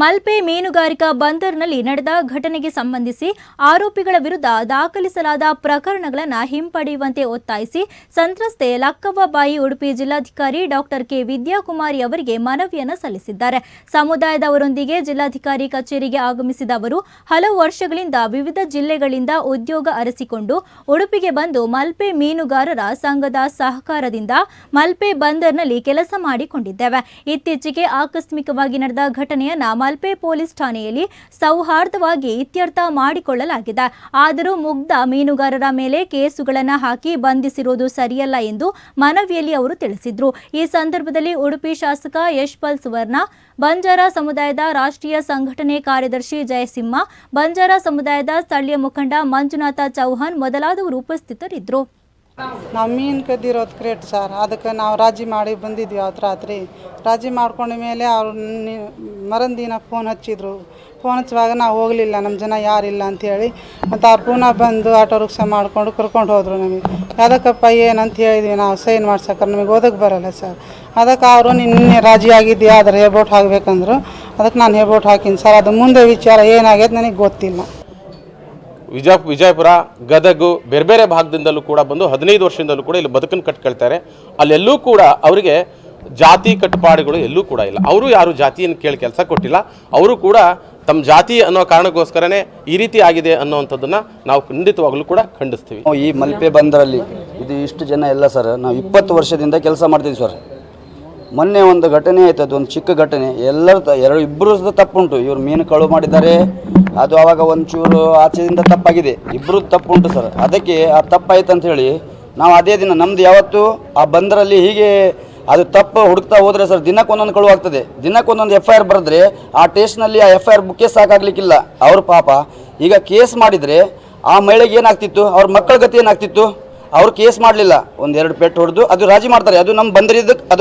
ಮಲ್ಪೆ ಮೀನುಗಾರಿಕಾ ಬಂದರ್ನಲ್ಲಿ ನಡೆದ ಘಟನೆಗೆ ಸಂಬಂಧಿಸಿ ಆರೋಪಿಗಳ ವಿರುದ್ಧ ದಾಖಲಿಸಲಾದ ಪ್ರಕರಣಗಳನ್ನು ಹಿಂಪಡೆಯುವಂತೆ ಒತ್ತಾಯಿಸಿ ಸಂತ್ರಸ್ತೆ ಲಕ್ಕವ್ವಬಾಯಿ ಉಡುಪಿ ಜಿಲ್ಲಾಧಿಕಾರಿ ಡಾಕ್ಟರ್ ಕೆ ವಿದ್ಯಾಕುಮಾರಿ ಅವರಿಗೆ ಮನವಿಯನ್ನು ಸಲ್ಲಿಸಿದ್ದಾರೆ. ಸಮುದಾಯದವರೊಂದಿಗೆ ಜಿಲ್ಲಾಧಿಕಾರಿ ಕಚೇರಿಗೆ ಆಗಮಿಸಿದ ಅವರು, ಹಲವು ವರ್ಷಗಳಿಂದ ವಿವಿಧ ಜಿಲ್ಲೆಗಳಿಂದ ಉದ್ಯೋಗ ಅರಸಿಕೊಂಡು ಉಡುಪಿಗೆ ಬಂದು ಮಲ್ಪೆ ಮೀನುಗಾರರ ಸಂಘದ ಸಹಕಾರದಿಂದ ಮಲ್ಪೆ ಬಂದರ್ನಲ್ಲಿ ಕೆಲಸ ಮಾಡಿಕೊಂಡಿದ್ದೇವೆ. ಇತ್ತೀಚೆಗೆ ಆಕಸ್ಮಿಕವಾಗಿ ನಡೆದ ಘಟನೆಯನ್ನ ಮಲ್ಪೆ ಪೊಲೀಸ್ ಠಾಣೆಯಲ್ಲಿ ಸೌಹಾರ್ದವಾಗಿ ಇತ್ಯರ್ಥ ಮಾಡಿಕೊಳ್ಳಲಾಗಿದೆ. ಆದರೂ ಮುಗ್ಧ ಮೀನುಗಾರರ ಮೇಲೆ ಕೇಸುಗಳನ್ನು ಹಾಕಿ ಬಂಧಿಸಿರುವುದು ಸರಿಯಲ್ಲ ಎಂದು ಮನವಿಯಲ್ಲಿ ಅವರು ತಿಳಿಸಿದ್ರು. ಈ ಸಂದರ್ಭದಲ್ಲಿ ಉಡುಪಿ ಶಾಸಕ ಯಶ್ಪಾಲ್ ಸುವರ್ಣ, ಬಂಜಾರ ಸಮುದಾಯದ ರಾಷ್ಟ್ರೀಯ ಸಂಘಟನೆ ಕಾರ್ಯದರ್ಶಿ ಜಯಸಿಂಹ, ಬಂಜಾರ ಸಮುದಾಯದ ಸ್ಥಳೀಯ ಮುಖಂಡ ಮಂಜುನಾಥ ಚೌಹಾನ್ ಮೊದಲಾದವರು ಉಪಸ್ಥಿತರಿದ್ದರು. ನಾವು ಮೀನು ಕದ್ದಿರೋದು ಕ್ರೇಟ್ ಸರ್ ಅದಕ್ಕೆ ನಾವು ರಾಜಿ ಮಾಡಿ ಬಂದಿದ್ವಿ ಅವತ್ತು ರಾತ್ರಿ. ರಾಜಿ ಮಾಡ್ಕೊಂಡ ಮೇಲೆ ಅವ್ರು ಮರಂದಿನ ಫೋನ್ ಹಚ್ಚಿದ್ರು. ಫೋನ್ ಹಚ್ಚುವಾಗ ನಾವು ಹೋಗಲಿಲ್ಲ ನಮ್ಮ ಜನ ಯಾರಿಲ್ಲ ಅಂಥೇಳಿ ಮತ್ತು ಅವ್ರು ಪುನಃ ಬಂದು ಆಟೋ ರಿಕ್ಷಾ ಮಾಡಿಕೊಂಡು ಕರ್ಕೊಂಡು ಹೋದರು ನಮಗೆ. ಅದಕ್ಕಪ್ಪ ಏನಂತ ಹೇಳಿದ್ವಿ ನಾವು, ಸೈನ್ ಮಾಡ್ಸಕ್ಕೆ ನಮಗೆ ಓದಕ್ಕೆ ಬರಲ್ಲ ಸರ್ ಅದಕ್ಕೆ ಅವರು ನಿನ್ನೆ ರಾಜಿ ಆಗಿದ್ಯಾ ಆದರೆ ಹೇಬೋಟ್ ಹಾಕಬೇಕಂದ್ರು. ಅದಕ್ಕೆ ನಾನು ಹೇಬೋಟ್ ಹಾಕೀನಿ ಸರ್ ಅದು ಮುಂದೆ ವಿಚಾರ ಏನಾಗೈತೆ ನನಗೆ ಗೊತ್ತಿಲ್ಲ. ವಿಜಯ ವಿಜಯಪುರ, ಗದಗು ಬೇರೆ ಬೇರೆ ಭಾಗದಿಂದಲೂ ಕೂಡ ಬಂದು ಹದಿನೈದು ವರ್ಷದಿಂದಲೂ ಕೂಡ ಇಲ್ಲಿ ಬದುಕನ್ನು ಕಟ್ಕೊಳ್ತಾರೆ. ಅಲ್ಲೆಲ್ಲೂ ಕೂಡ ಅವರಿಗೆ ಜಾತಿ ಕಟ್ಟುಪಾಡುಗಳು ಎಲ್ಲೂ ಕೂಡ ಇಲ್ಲ. ಅವರು ಯಾರು ಜಾತಿಯನ್ನು ಕೇಳಿ ಕೆಲಸ ಕೊಟ್ಟಿಲ್ಲ. ಅವರು ಕೂಡ ತಮ್ಮ ಜಾತಿ ಅನ್ನೋ ಕಾರಣಕ್ಕೋಸ್ಕರನೇ ಈ ರೀತಿ ಆಗಿದೆ ಅನ್ನೋವಂಥದ್ದನ್ನು ನಾವು ಖಂಡಿತವಾಗಲೂ ಕೂಡ ಖಂಡಿಸ್ತೀವಿ. ಈ ಮಲ್ಪೆ ಬಂದರಲ್ಲಿ ಇದು ಇಷ್ಟು ಜನ ಎಲ್ಲ ಸರ್. ನಾವು ಇಪ್ಪತ್ತು ವರ್ಷದಿಂದ ಕೆಲಸ ಮಾಡ್ತೀವಿ ಸರ್. ಮೊನ್ನೆ ಒಂದು ಘಟನೆ ಆಯ್ತು ಅದು ಒಂದು ಚಿಕ್ಕ ಘಟನೆ. ಎಲ್ಲರೂ ಎರಡು ಇಬ್ಬರು ತಪ್ಪುಂಟು. ಇವರು ಮೀನು ಕಳು ಮಾಡಿದ್ದಾರೆ. ಅದು ಅವಾಗ ಒಂಚೂರು ಆಚೆಯಿಂದ ತಪ್ಪಾಗಿದೆ. ಇಬ್ಬರು ತಪ್ಪುಂಟು ಸರ್. ಅದಕ್ಕೆ ಆ ತಪ್ಪಾಯ್ತು ಅಂತ ಹೇಳಿ ನಾವು ಅದೇ ದಿನ, ನಮ್ದು ಯಾವತ್ತು ಆ ಬಂದರಲ್ಲಿ ಹೀಗೆ ಅದು ತಪ್ಪು ಹುಡುಕ್ತಾ ಹೋದರೆ ಸರ್ ದಿನಕ್ಕೊಂದೊಂದು ಕಳು ಆಗ್ತದೆ. ದಿನಕ್ಕೊಂದೊಂದು ಎಫ್ ಐ ಆರ್ ಬರೆದ್ರೆ ಆ ಟೇಸ್ಟ್ನಲ್ಲಿ ಆ ಎಫ್ ಐ ಆರ್ ಬುಕ್ಕೆ ಸಾಕಾಗ್ಲಿಕ್ಕಿಲ್ಲ. ಅವ್ರ ಪಾಪ ಈಗ ಕೇಸ್ ಮಾಡಿದರೆ ಆ ಮಹಿಳೆಗೆ ಏನಾಗ್ತಿತ್ತು? ಅವ್ರ ಮಕ್ಕಳ ಗತಿ ಏನಾಗ್ತಿತ್ತು? ಅವ್ರು ಕೇಸ್ ಮಾಡಲಿಲ್ಲ. ಒಂದೆರಡು ಪೆಟ್ಟು ಹೊಡೆದು ಅದು ರಾಜಿ ಮಾಡ್ತಾರೆ. ಅದು ನಮ್ಮ ಬಂದರಿದ್ದಕ್ಕೆ ಅದು